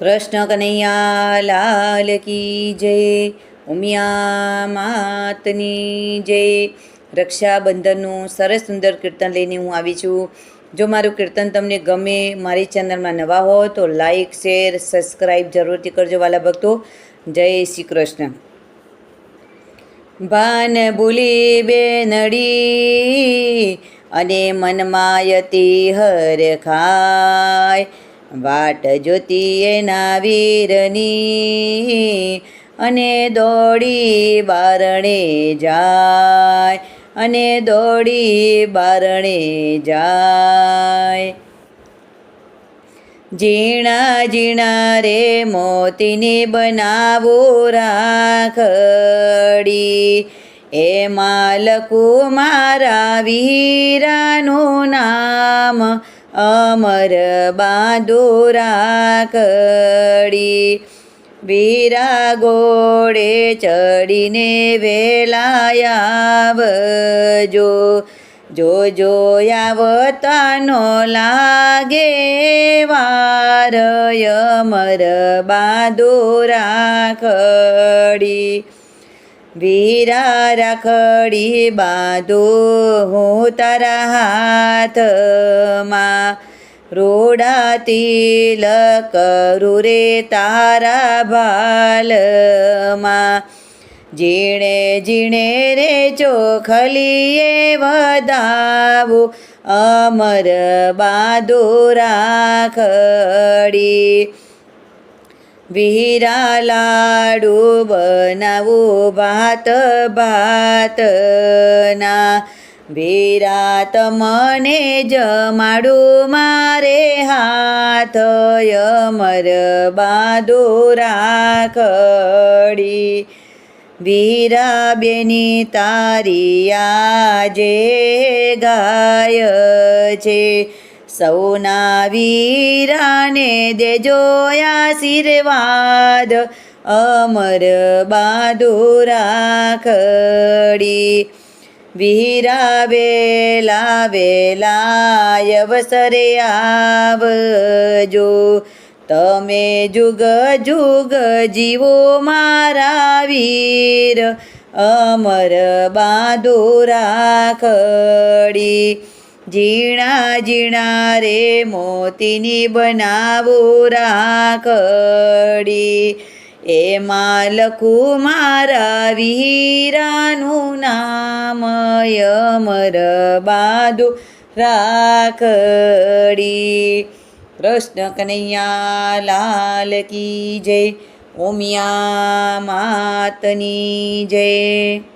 કૃષ્ણ કનૈયા લાલ કી જય, ઉમિયા માતની જય. રક્ષાબંધનનું સરસ સુંદર કીર્તન લઈને હું આવી છું. જો મારું કીર્તન તમને ગમે, મારી ચેનલમાં નવા હો તો લાઈક, શેર સબસ્ક્રાઈબ જરૂરથી કરજો વાલા ભક્તો. જય શ્રી કૃષ્ણ. ભાન ભૂલી બેનડી, અને મનમાયતી હર ખાય. વાટ જોતી એના વીરની અને દોડી બારણે જાય, અને દોડી બારણે જાય. ઝીણા ઝીણા રે મોતીને બનાવો રાખડી એમાં લખું મારા વીરાનું નામ અમર બાંધુરા કડી વીરા ગોળે ચડીને વેલાયાવજો. જો જો આવતાનો લાગે વાર અમર બાંધુરા રાખડી વીરા રાખડી બાંધો, હું તારા હાથમાં રોડા તિલક કરું રે તારા ભાલમાં. જીણે જીણે રે ચોખલીએ વધાવું, અમર બાંધો રાખડી. વીરા લાડુ બનાવું ભાત ભાતના. વીરા તમને જમાડું મારે હાથ યમર બાંધો રાખડી. વીરા બેની તારી આજે ગાય છે. સૌના વીરાને દેજો આશીર્વાદ, અમર બાદુરાખડી રાખડી. વીરા વેલા વેલા અવસરે આવજો. તમે જુગ જુગ જીવો મારા વીર, અમર બાદુરાખડી રાખડી. ઝીણા ઝીણા રે મોતીની બનાવો રાખડી. એમાં લખું મારા વીરાનું નામ યમર બાદુ રાખડી. કૃષ્ણ કનૈયા લાલ કી જય, ઉમિયા માતની જય.